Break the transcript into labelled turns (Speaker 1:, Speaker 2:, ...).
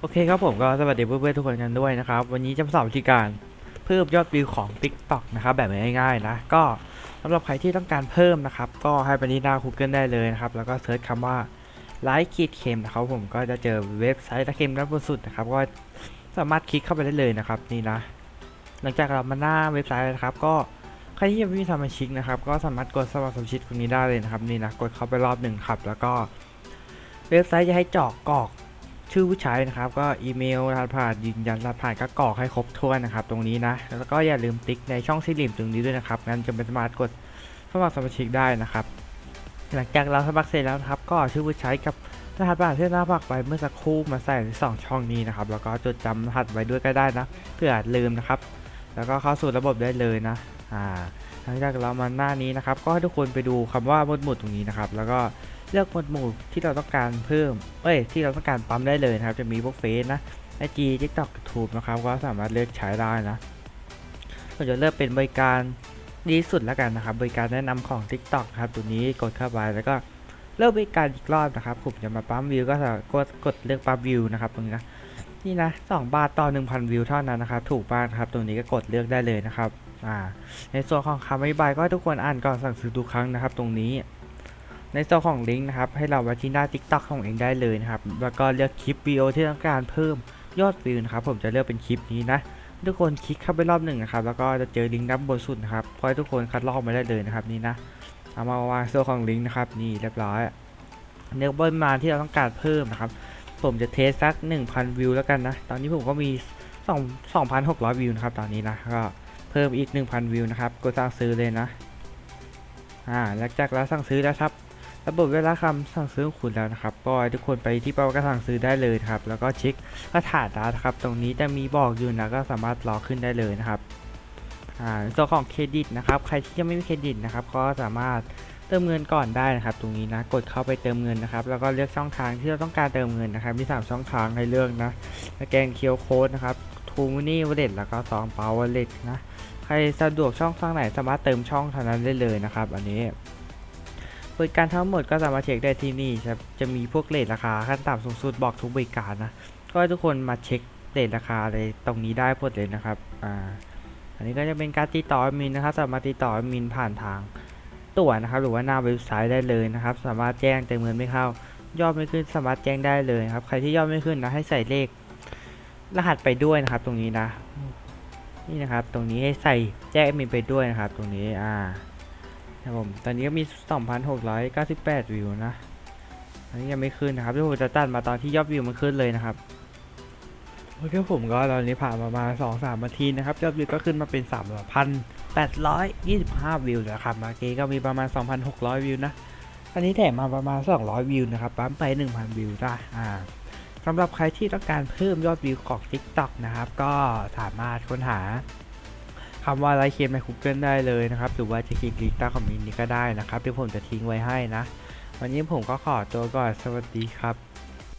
Speaker 1: โอเคครับผมก็สวัสดีเพื่อนๆทุกคนกันด้วยนะครับ วันนี้จะมาสอนวิธีการเพิ่มยอดวิวของ TikTok นะครับแบบง่ายๆนะก็สำหรับใครที่ต้องการเพิ่มนะครับ ก็ให้ไปที่หน้า Google ได้เลยนะครับ แล้วก็เซิร์ชคำว่าไลค์คีดเค็มนะครับผมก็จะเจอเว็บไซต์ตะเค็มด้านบนสุดนะครับก็สามารถคลิกเข้าไปได้เลยนะครับนี่นะ หลังจากเรามาหน้าเว็บไซต์นะครับ ก็ใครที่ยังไม่มีสมาชิกนะครับ ก็สามารถกดสมัครสมาชิกตรงนี้ได้เลยนะครับนี่นะกดเข้าไปรอบหนึ่งครับ แล้วก็เว็บไซต์จะให้เจาะกรอก ชื่อผู้ใช้นะครับ ก็อีเมลรหัสผ่านยืนยันรหัสผ่านก็กรอกให้ครบถ้วนนะครับ ตรงนี้นะ แล้วก็อย่าลืมติ๊กในช่องสี่เหลี่ยมตรงนี้ด้วยนะครับงั้นจะเป็นสามารถกดสมัครสมาชิกได้นะครับ หลังจากเราสมัครเสร็จแล้วนะครับ ก็ชื่อผู้ใช้กับรหัสผ่านที่หน้าผักไปเมื่อสักครู่มาใส่ในสองช่องนี้นะครับแล้วก็จดจำรหัสไว้ด้วยก็ได้นะเพื่ออาลืมนะครับ แล้วก็เข้าสู่ระบบได้เลยนะอ่าหลังจากเรามาหน้านี้นะครับ ก็ให้ทุกคนไปดูคำว่าหมดหมู่ตรงนี้นะครับ แล้วก็ เลือกหมวดหมู่ที่เราต้องการเพิ่ม เอ้ย ที่เราต้องการปั๊มได้เลยนะครับ จะมีพวกเฟซนะไอจีทิกตอกยูทูบนะครับ ก็สามารถเลือกใช้ได้นะผมจะเลือกเป็นบริการดีสุดแล้วกันนะครับ บริการแนะนำของ TikTok ครับ ตัวนี้กดเข้าไปแล้วก็เลือกบริการอีกรอบนะครับผมจะมาปั๊มวิวก็จะกดกดเลือกปั๊มวิวนะครับตรงนี้นะนี่นะ2บาทต่อ 1,000 วิวเท่านั้นนะครับ ถูกมากครับ ตรงนี้ก็กดเลือกได้เลยนะครับอ่าในส่วนของคำอธิบายก็ทุกคนอ่านก่อนสั่งซื้อทุกครั้งนะครับ ตรงนี้ ในส่วนของลิงก์นะครับ ให้เราไว้ที่หน้า TikTok ของเองได้เลยนะครับ แล้วก็เลือกคลิปวิดีโอที่ต้องการเพิ่มยอดวิวนะครับ ผมจะเลือกเป็นคลิปนี้นะ ทุกคนคลิกเข้าไปรอบหนึ่งนะครับ แล้วก็จะเจอลิงก์ด้านบนสุดนะครับขอให้ทุกคนคัดลอกมาได้เลยนะครับนี่นะ เอามาวางส่วนของลิงก์นะครับนี่เรียบร้อยเนื้อปริมาณที่เราต้องการเพิ่มนะครับ ผมจะเทสสัก 1,000 วิวแล้วกันนะ ตอนนี้ผมก็มี 2 2,600 วิวนะครับ ตอนนี้นะ ก็เพิ่มอีก 1,000 วิวนะครับ กดสั่งซื้อเลยนะ อ่า หลังจากเราสั่งซื้อแล้วครับ ระบบเวลาคำสั่งซื้อของคุณแล้วนะครับก็ทุกคนไปที่เป้าการสั่งซื้อได้เลยครับ แล้วก็เช็คกระถาดนะครับ ตรงนี้จะมีบอกอยู่นะก็สามารถรอขึ้นได้เลยนะครับอ่าส่วนของเครดิตนะครับ ใครที่ยังไม่มีเครดิตนะครับ ก็สามารถเติมเงินก่อนได้นะครับ ตรงนี้นะ กดเข้าไปเติมเงินนะครับ แล้วก็เลือกช่องทางที่เราต้องการเติมเงินนะครับ มี 3 ช่องทางให้เลือกนะแกนเคียวโค้ดนะครับทูมูนี่วอลเล็ตแล้วก็ซองเปาวอลเล็ตนะ ใครสะดวกช่องทางไหนสามารถเติมช่องทางนั้นได้เลยนะครับ อันนี้ บริการทั้งหมดก็สามารถเช็คได้ที่นี่ครับ จะมีพวกเลทราคาขั้นต่ำสูงสุดบอกทุกบริการนะ ก็ให้ทุกคนมาเช็คเลทราคาอะไรตรงนี้ได้หมดเลยนะครับ อ่า อันนี้ก็จะเป็นการติดต่อมินนะครับ สามารถติดต่อมินผ่านทางตั๋วนะครับ หรือว่าหน้าเว็บไซต์ได้เลยนะครับ สามารถแจ้งเติมเงินไม่เข้า ยอดไม่ขึ้นสามารถแจ้งได้เลยครับ ใครที่ยอดไม่ขึ้นนะให้ใส่เลข รหัสไปด้วยนะครับ ตรงนี้นะ นี่นะครับ ตรงนี้ให้ใส่แจ้งมินไปด้วยนะครับ ตรงนี้ อ่า ครับผม ตอนนี้ก็มี 2,698 วิวนะ อันนี้ยังไม่ขึ้นนะครับที่ผมจะตัดมาตอนที่ยอดวิวมันขึ้นเลยนะครับโอเคผมก็ตอนนี้ผ่านมาประมาณ2-3นาทีนะครับยอดวิวก็ขึ้นมาเป็น3,825วิวแล้วครับเมื่อกี้ก็มีประมาณ2,600วิวนะอันนี้แถมมาประมาณ200วิวนะครับปั๊มไป1,000วิวได้อ่าสำหรับใครที่ต้องการเพิ่มยอดวิวของ TikTok นะครับ ก็สามารถค้นหา คำว่าไลค์เคมใน Google ได้เลยนะครับ หรือว่าจะคลิกลิงก์ใต้คอมเมนต์นี้ก็ได้นะครับที่ผมจะทิ้งไว้ให้นะ วันนี้ผมก็ขอตัวก่อน สวัสดีครับ